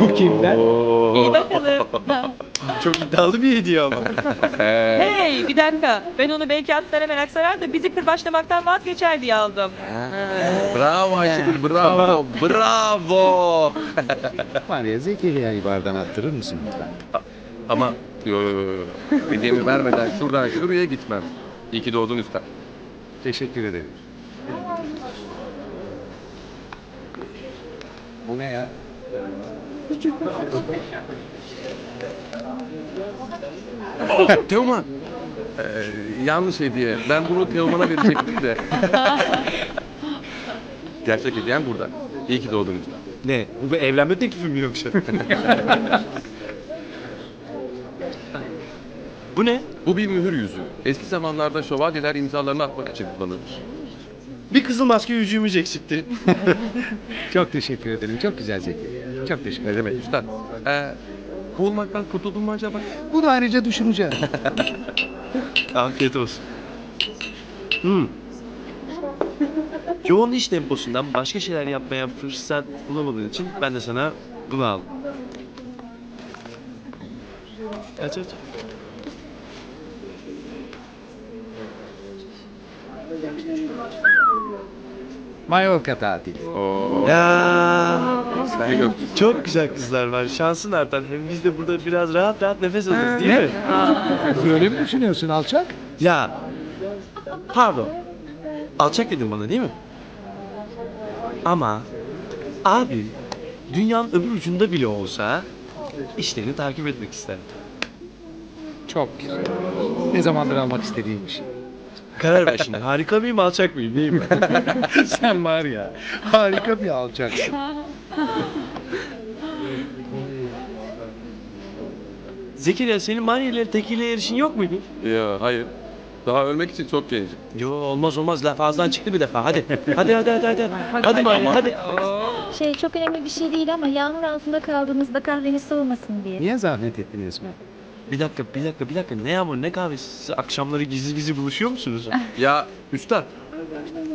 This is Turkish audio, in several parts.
Bu kimden? İyi bakalım. Çok iddialı bir hediye ama. hey bir dakika. Ben onu belki atlara merak sarar da bizi kırbaçlamaktan vazgeçer diye aldım. Bravo Ayşegül, bravo, bravo. Var ya Zekeriya'yı bardan attırır mısın lütfen? Ama yo, yo, yo, yo. hediyemi vermeden şuradan şuraya gitmem. İyi ki doğdun üstad. Teşekkür ederim. Bu ne ya? Teoman. Ee, yanlış hediye. Ben bunu Teoman'a verecektim de. Gerçek hediyem burada. İyi ki doğdun ne? Bu bir evlenme teklifi mi yoksa? Bu ne? Bu bir mühür yüzüğü. Eski zamanlarda şövalyeler imzalarını atmak için kullanılır. Bir kızıl maske yüzüğümüz eksikti. Çok teşekkür ederim. Çok güzel Zekeriya. Çok teşekkür Ne ederim. demek üstad? Ee, kovulmaktan kurtuldun mu acaba? Bunu ayrıca düşüneceğim. Afiyet olsun. Hmm. Yoğun iş temposundan başka şeyler yapmaya fırsat bulamadığın için ben de sana bunu aldım. Aç aç. Mallorca tatili. Oo. Ya Sen yok. çok güzel kızlar var. Şansın artar. Hem biz de burada biraz rahat rahat nefes alırız değil Ne? mi? Böyle mi düşünüyorsun alçak? Ya pardon. Alçak dedin bana değil mi? Ama abi dünyanın öbür ucunda bile olsa işlerini takip etmek isterim. Çok güzel. Ne zamandır almak istediğim bir şey. Karar ver şimdi. Harika mıyım alçak mıyım değil mi? Sen var ya harika bir alçaksın. Zekeriya senin maniyeleri tekiyle yarışın yok muydu? Ya hayır. Daha ölmek için çok gencim. Yo olmaz olmaz laf ağızdan çıktı bir defa hadi. Hadi hadi hadi hadi. Hadi Mani hadi. Şey çok önemli bir şey değil ama yağmur altında kaldığımızda kahveniz soğumasın diye. Niye zahmet ettin Esma? Bir dakika bir dakika bir dakika ne yağmur ne kahvesi Siz akşamları gizli gizli buluşuyor musunuz? Ya üstad.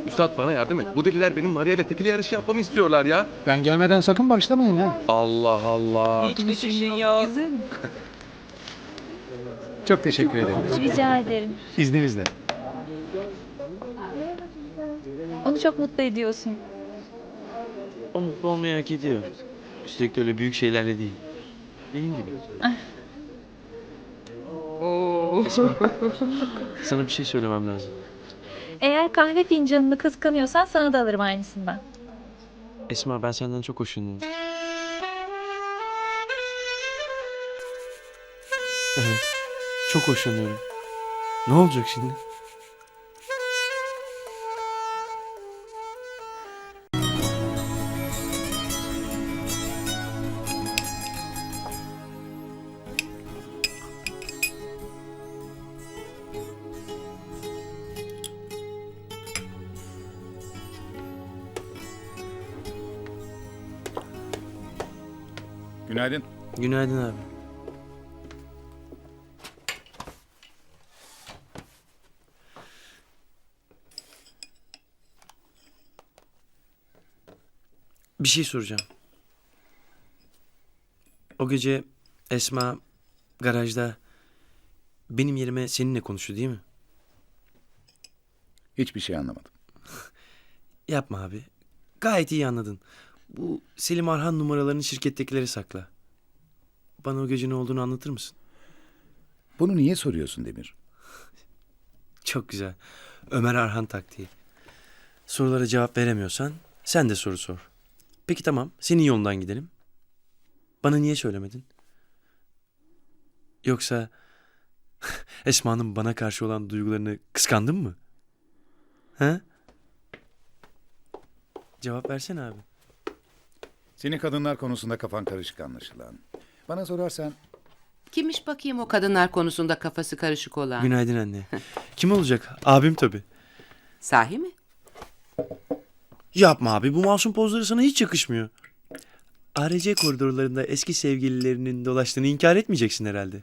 Üstad bana yardım et. Bu deliler benim Maria ile tekili yarışı yapmamı istiyorlar ya. Ben gelmeden sakın başlamayın ha. Allah Allah. Hiçbir şey yok. Çok teşekkür ederim. Rica ederim. İzninizle. Onu çok mutlu ediyorsun. O mutlu olmayı hak ediyor. Üstelik de öyle büyük şeylerle değil. Benim gibi. Esma, Sana bir şey söylemem lazım. Eğer kahve fincanını kıskanıyorsan sana da alırım aynısından. Esma ben senden çok hoşlanıyorum. Evet. Çok hoşlanıyorum. Ne olacak şimdi? Günaydın. Günaydın abi. Bir şey soracağım. O gece Esma garajda benim yerime seninle konuştu değil mi? Hiçbir şey anlamadım. Yapma abi. Gayet iyi anladın. Bu Selim Arhan numaralarını şirkettekilere sakla. Bana o gece ne olduğunu anlatır mısın? Bunu niye soruyorsun Demir? Çok güzel. Ömer Arhan taktiği. Sorulara cevap veremiyorsan sen de soru sor. Peki tamam, senin yolundan gidelim. Bana niye söylemedin? Yoksa Esma'nın bana karşı olan duygularını kıskandın mı? He? Cevap versene abi. Senin kadınlar konusunda kafan karışık anlaşılan. Bana sorarsan Kimmiş bakayım o kadınlar konusunda kafası karışık olan? Günaydın anne. Kim olacak? Abim tabii. Sahi mi? Yapma abi bu masum pozları sana hiç yakışmıyor. ARC koridorlarında eski sevgililerinin dolaştığını inkar etmeyeceksin herhalde.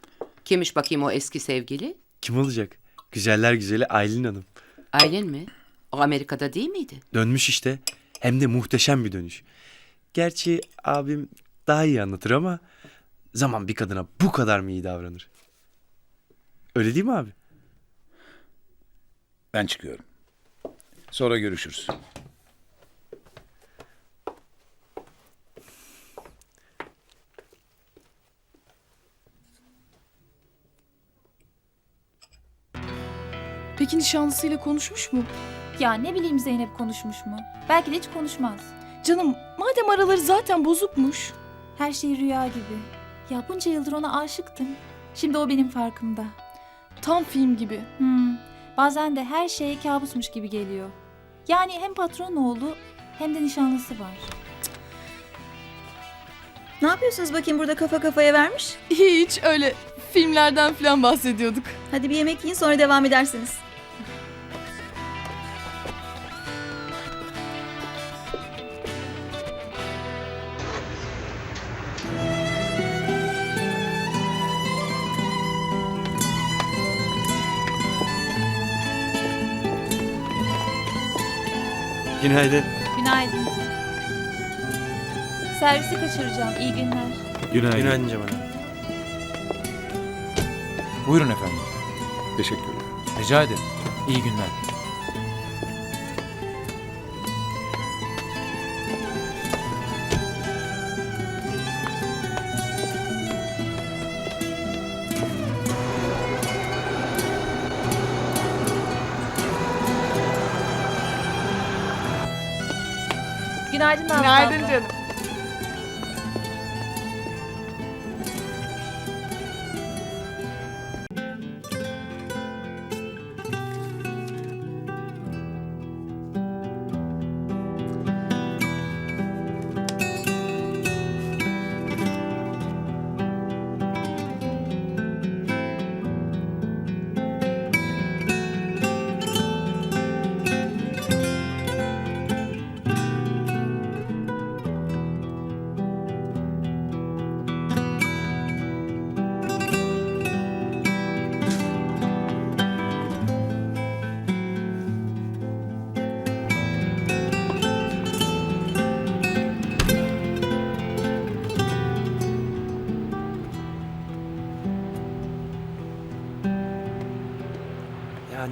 Kimmiş bakayım o eski sevgili? Kim olacak? Güzeller güzeli Aylin Hanım. Aylin mi? O Amerika'da değil miydi? Dönmüş işte. Hem de muhteşem bir dönüş. Gerçi abim daha iyi anlatır ama zaman bir kadına bu kadar mı iyi davranır? Öyle değil mi abi? Ben çıkıyorum. Sonra görüşürüz. Peki nişanlısıyla konuşmuş mu? Ya ne bileyim Zeynep konuşmuş mu? Belki de hiç konuşmaz. Canım madem araları zaten bozukmuş. Her şey rüya gibi. Ya bunca yıldır ona aşıktım. Şimdi o benim farkımda. Tam film gibi. Hmm, bazen de her şey kabusmuş gibi geliyor. Yani hem patron oğlu hem de nişanlısı var. Ne yapıyorsunuz bakayım burada kafa kafaya vermiş? Hiç öyle filmlerden falan bahsediyorduk. Hadi bir yemek yiyin sonra devam edersiniz. Günaydın. Günaydın. Servisi kaçıracağım. İyi günler. Günaydın. Günaydın Cemal abi. Buyurun efendim. Teşekkürler. Rica ederim. İyi günler. Günaydın Nazlı abla. canım.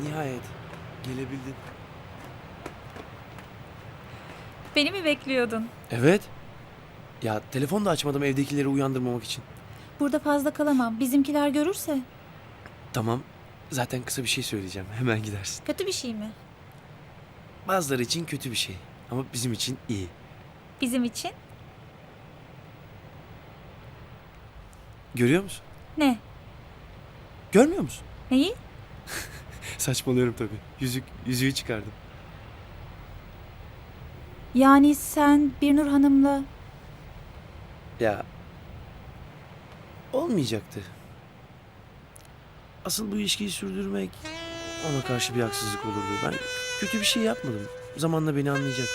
Nihayet gelebildin. Beni mi bekliyordun? Evet. Ya telefon da açmadım evdekileri uyandırmamak için. Burada fazla kalamam. Bizimkiler görürse. Tamam. Zaten kısa bir şey söyleyeceğim. Hemen gidersin. Kötü bir şey mi? Bazıları için kötü bir şey. Ama bizim için iyi. Bizim için? Görüyor musun? Ne? Görmüyor musun? Neyi? Saçmalıyorum tabii. Yüzük, yüzüğü çıkardım. Yani sen Birnur Hanım'la... Ya olmayacaktı. Asıl bu ilişkiyi sürdürmek ona karşı bir haksızlık olurdu. Ben kötü bir şey yapmadım. Zamanla beni anlayacak.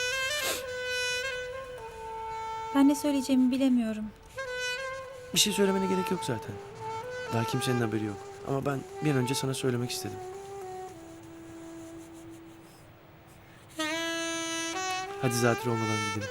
Ben ne söyleyeceğimi bilemiyorum. Bir şey söylemene gerek yok zaten. Daha kimsenin haberi yok. Ama ben bir an önce sana söylemek istedim. Hadi zatürre olmadan gidelim.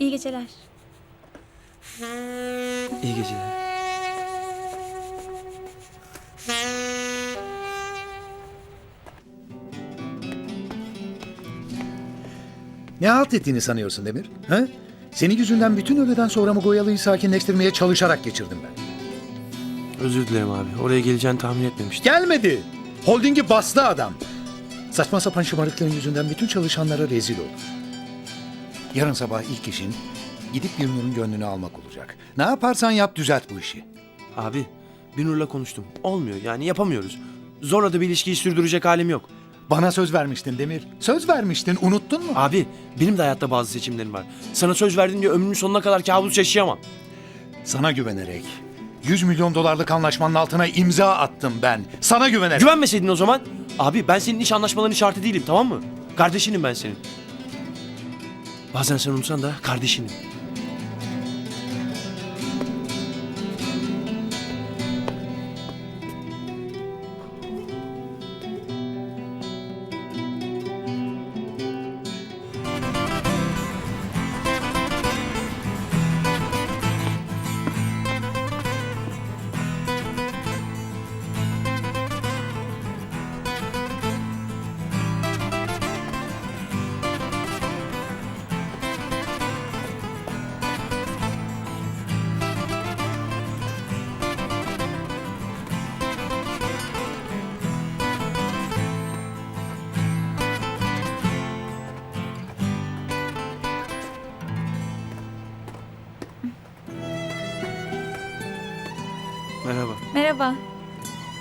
İyi geceler. İyi geceler. Ne halt ettiğini sanıyorsun Demir? Ha? Senin yüzünden bütün öğleden sonra Mugoyalı'yı sakinleştirmeye çalışarak geçirdim ben. Özür dilerim abi. Oraya geleceğini tahmin etmemiştim. Gelmedi. Holdingi bastı adam. Saçma sapan şımarıklığın yüzünden bütün çalışanlara rezil oldu. Yarın sabah ilk işin gidip Birnur'un gönlünü almak olacak. Ne yaparsan yap düzelt bu işi. Abi Binur'la konuştum. Olmuyor yani yapamıyoruz. Zorla da bir ilişkiyi sürdürecek halim yok. Bana söz vermiştin Demir. Söz vermiştin unuttun mu? Abi benim de hayatta bazı seçimlerim var. Sana söz verdim diye ömrümün sonuna kadar kabus yaşayamam. Sana güvenerek 100 milyon dolarlık anlaşmanın altına imza attım ben. Sana güvenerek. Güvenmeseydin o zaman. Abi ben senin iş anlaşmalarının şartı değilim tamam mı? Kardeşinim ben senin. Bazen sen unutsan da kardeşinim.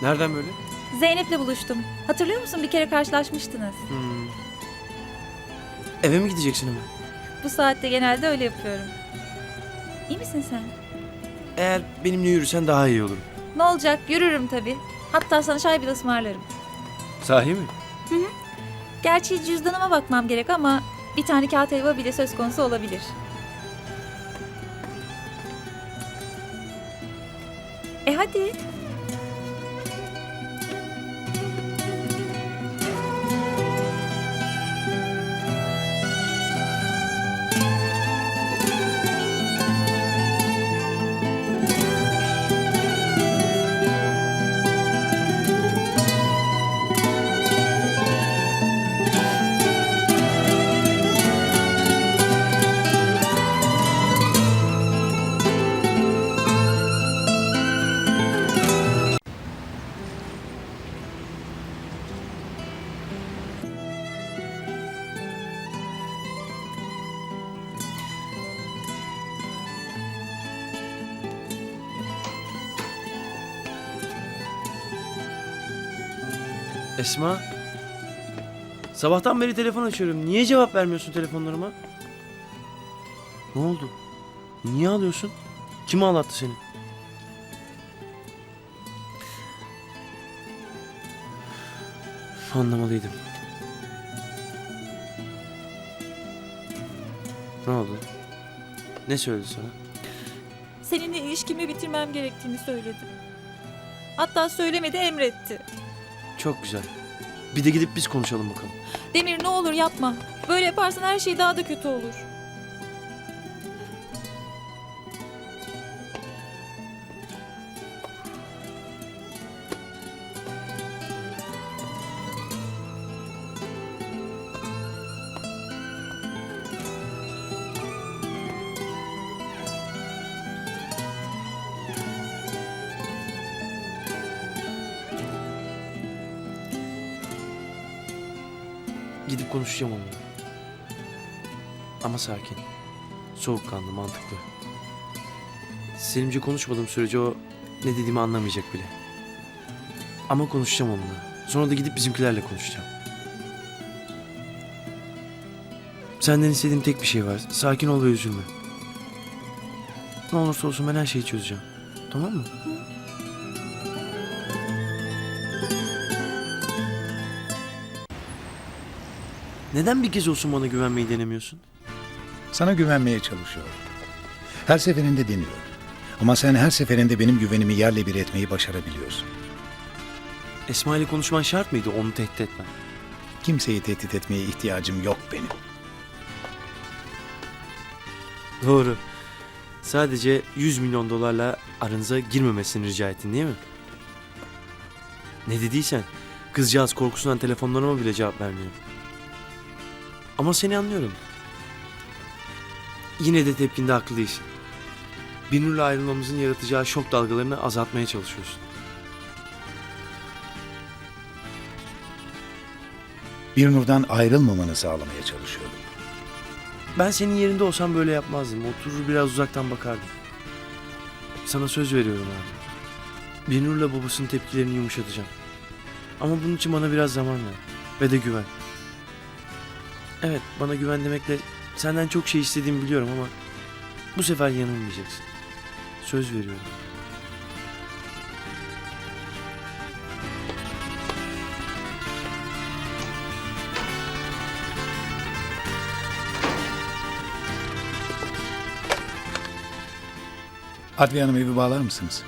Nereden böyle? Zeynep'le buluştum. Hatırlıyor musun bir kere karşılaşmıştınız. Hmm. Eve mi gideceksin hemen? Bu saatte genelde öyle yapıyorum. İyi misin sen? Eğer benimle yürürsen daha iyi olurum. Ne olacak? Yürürüm tabii. Hatta sana çay bile ısmarlarım. Sahi mi? Gerçi cüzdanıma bakmam gerek ama bir tane kağıt helva bile söz konusu olabilir. E hadi. Esma. Sabahtan beri telefon açıyorum. Niye cevap vermiyorsun telefonlarıma? Ne oldu? Niye ağlıyorsun? Kim ağlattı seni? Anlamalıydım. Ne oldu? Ne söyledi sana? Seninle ilişkimi bitirmem gerektiğini söyledi. Hatta söylemedi emretti. Çok güzel. Bir de gidip biz konuşalım bakalım. Demir ne olur yapma. Böyle yaparsan her şey daha da kötü olur. Gidip konuşacağım onunla. Ama sakin. Soğukkanlı, mantıklı. Selimce konuşmadığım sürece o ne dediğimi anlamayacak bile. Ama konuşacağım onunla. Sonra da gidip bizimkilerle konuşacağım. Senden istediğim tek bir şey var. Sakin ol ve üzülme. Ne olursa olsun ben her şeyi çözeceğim. Tamam mı? Neden bir kez olsun bana güvenmeyi denemiyorsun? Sana güvenmeye çalışıyorum. Her seferinde deniyorum. Ama sen her seferinde benim güvenimi yerle bir etmeyi başarabiliyorsun. Esma ile konuşman şart mıydı onu tehdit etmen? Kimseyi tehdit etmeye ihtiyacım yok benim. Doğru. Sadece 100 milyon dolarla aranıza girmemesini rica ettin değil mi? Ne dediysen kızcağız korkusundan telefonlarıma bile cevap vermiyor. Ama seni anlıyorum. Yine de tepkinde haklı değilsin. Binur'la ayrılmamızın yaratacağı şok dalgalarını azaltmaya çalışıyorsun. Bir nurdan ayrılmamanı sağlamaya çalışıyorum. Ben senin yerinde olsam böyle yapmazdım. Oturur biraz uzaktan bakardım. Sana söz veriyorum abi. Binur'la babasının tepkilerini yumuşatacağım. Ama bunun için bana biraz zaman ver. Ve de güven. Evet bana güven demekle senden çok şey istediğimi biliyorum ama bu sefer yanılmayacaksın. Söz veriyorum. Adliye Hanım evi bağlar mısınız?